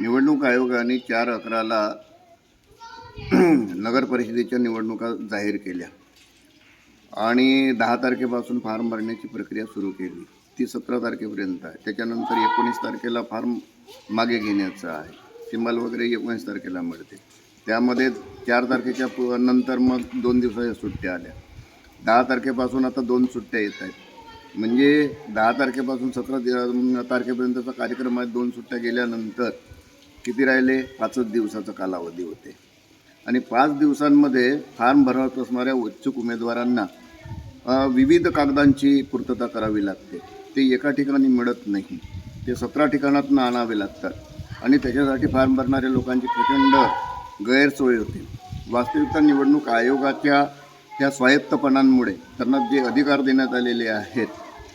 निवडणूक आयोगाने चार अकराला नगरपरिषदेच्या निवडणुका जाहीर केल्या. आणि दहा तारखेपासून फॉर्म भरण्याची प्रक्रिया सुरू केली. ती सतरा तारखेपर्यंत आहे. त्याच्यानंतर एकोणीस तारखेला फॉर्म मागे घेण्याचं आहे. सिंबल वगैरे एकोणीस तारखेला मिळते. त्यामध्ये चार तारखेच्या पु- नंतर मग दोन दिवसाच्या सुट्ट्या आल्या. दहा तारखेपासून आता दोन सुट्ट्या येत आहेत. म्हणजे दहा तारखेपासून सतरा दि- तारखेपर्यंतचा कार्यक्रम आहे. दोन सुट्ट्या गेल्यानंतर किती राहिले? पाचच दिवसाचा कालावधी होते. आणि पाच दिवसांमध्ये फॉर्म भरत असणाऱ्या उत्सुक उमेदवारांना विविध कागदांची पूर्तता करावी लागते. ते एका ठिकाणी मिळत नाही. ते सतरा ठिकाणातून आणावे लागतात. आणि त्याच्यासाठी फॉर्म भरणाऱ्या लोकांची प्रचंड गैरसोय होते. वास्तविकता निवडणूक आयोगाच्या ह्या स्वायत्तपणांमुळे त्यांना जे अधिकार देण्यात आलेले आहेत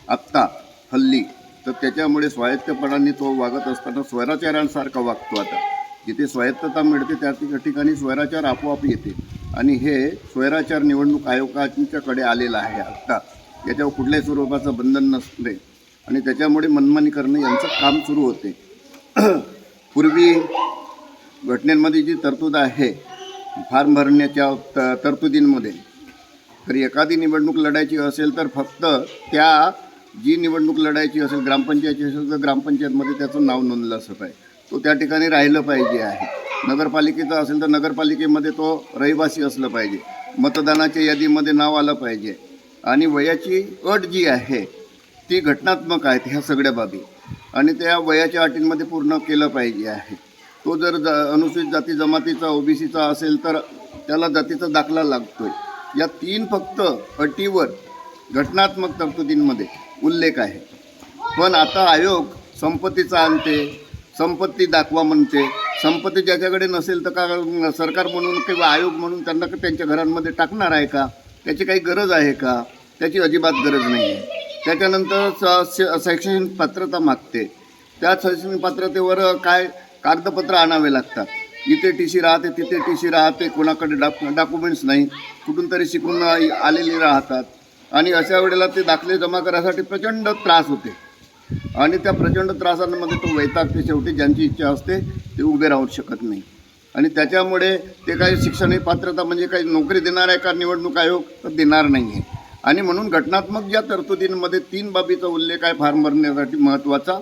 आत्ता हल्ली तर त्याच्यामुळे स्वायत्तपणाने तो वागत असताना स्वैराचारांसारखा वागतो आता. जिथे स्वायत्तता मिळते त्या ठिकाणी स्वैराचार आपोआप येते. आणि हे स्वैराचार निवडणूक आयोगाच्याकडे आलेलं आहे आत्ता याच्यावर कुठल्याही स्वरूपाचं बंधन नसते. आणि त्याच्यामुळे मनमानी करणं यांचं काम सुरू होते. पूर्वी घटनेमध्ये जी तरतूद आहे फॉर्म भरण्याच्या त तरतुदींमध्ये तर एखादी निवडणूक लढायची असेल तर फक्त त्या जी निवडणूक लढायची असेल ग्रामपंचायतची असेल तर ग्रामपंचायतमध्ये त्याचं नाव नोंदलं असं पाहिजे तो त्या ठिकाणी राहिलं पाहिजे आहे. नगरपालिकेचा असेल तर नगरपालिकेमध्ये तो रहिवासी असलं पाहिजे. मतदानाच्या यादीमध्ये नाव आलं पाहिजे. आणि वयाची अट जी आहे ती घटनात्मक आहेत ह्या सगळ्या बाबी. आणि त्या वयाच्या अटींमध्ये पूर्ण केलं पाहिजे आहे. तो जर ज अनुसूचित जाती जमातीचा ओबीसीचा असेल तर त्याला जातीचा दाखला लागतोय. या तीन फक्त अटीवर घटनात्मक तरतुदींमध्ये उल्लेख आहे. पण आता आयोग संपत्तीचा आणते संपत्ती दाखवा म्हणते. संपत्ती ज्याच्याकडे नसेल तर का सरकार म्हणून किंवा आयोग म्हणून त्यांना त्यांच्या घरांमध्ये टाकणार आहे का? त्याची काही गरज आहे का? त्याची अजिबात गरज नाही आहे. त्याच्यानंतर स- शैक्षणिक पात्रता मागते. त्या शैक्षणिक पात्रतेवर काय कागदपत्र आणावे लागतात. इथे टी सी राहते तिथे टी सी राहते कोणाकडे डॉक डॉक्युमेंट्स नाही. कुठून तरी शिकून आलेली राहतात. आणि अशा वेळेला ते दाखले जमा करायसाठी प्रचंड त्रास होते. आणि त्या प्रचंड त्रासांमध्ये तो वैतागते शेवटी ज्यांची इच्छा असते ते उभे राहू शकत नाही. आणि त्याच्यामुळे ते काही शिक्षण पात्रता म्हणजे काही नोकरी देणार आहे का निवडणूक आयोग तर देणार नाही आहे आणि म्हणून घटनात्मक ज्या तरतुदींमध्ये तीन बाबीचा उल्लेख आहे फार्म भरण्यासाठी महत्त्वाचा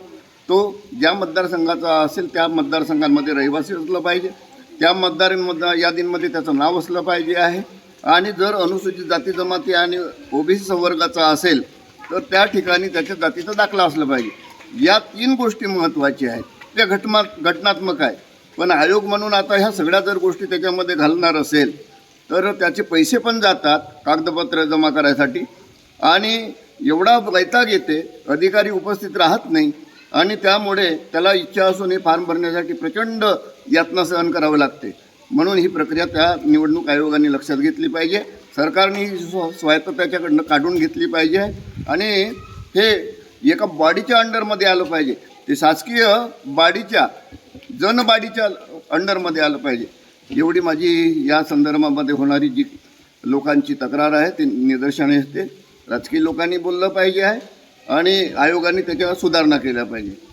तो ज्या मतदारसंघाचा असेल त्या मतदारसंघांमध्ये रहिवासी असलं पाहिजे. त्या मतदार यादींमध्ये त्याचं नाव असलं पाहिजे आहे. आणि जर अनुसूचित जाती जमाती आणि ओबीसी संवर्गाचा असेल तर त्या ठिकाणी त्याच्या जातीचा दाखला असला पाहिजे. या तीन गोष्टी महत्त्वाच्या आहेत. त्या घटना घटनात्मक आहे पण आयोग म्हणून आता ह्या सगळ्या जर गोष्टी त्याच्यामध्ये घालणार असेल तर त्याचे पैसे पण जातात कागदपत्र जमा करायसाठी. आणि एवढा वैताग येते अधिकारी उपस्थित राहत नाही आणि त्यामुळे त्याला इच्छा असून हे फॉर्म भरण्यासाठी प्रचंड यातना सहन करावं लागते. म्हणून ही प्रक्रिया त्या निवडणूक आयोगाने लक्षात घेतली पाहिजे. सरकारने ही स्व स्वायत्त त्याच्याकडनं काढून घेतली पाहिजे आणि हे एका बॉडीच्या अंडरमध्ये आलं पाहिजे. ते शासकीय बाडीच्या जनबाडीच्या अंडरमध्ये आलं पाहिजे. एवढी माझी या संदर्भामध्ये होणारी जी लोकांची तक्रार आहे ती निदर्शने असते. राजकीय लोकांनी बोललं पाहिजे आहे आणि आयोगाने त्याच्यावर सुधारणा केल्या पाहिजे.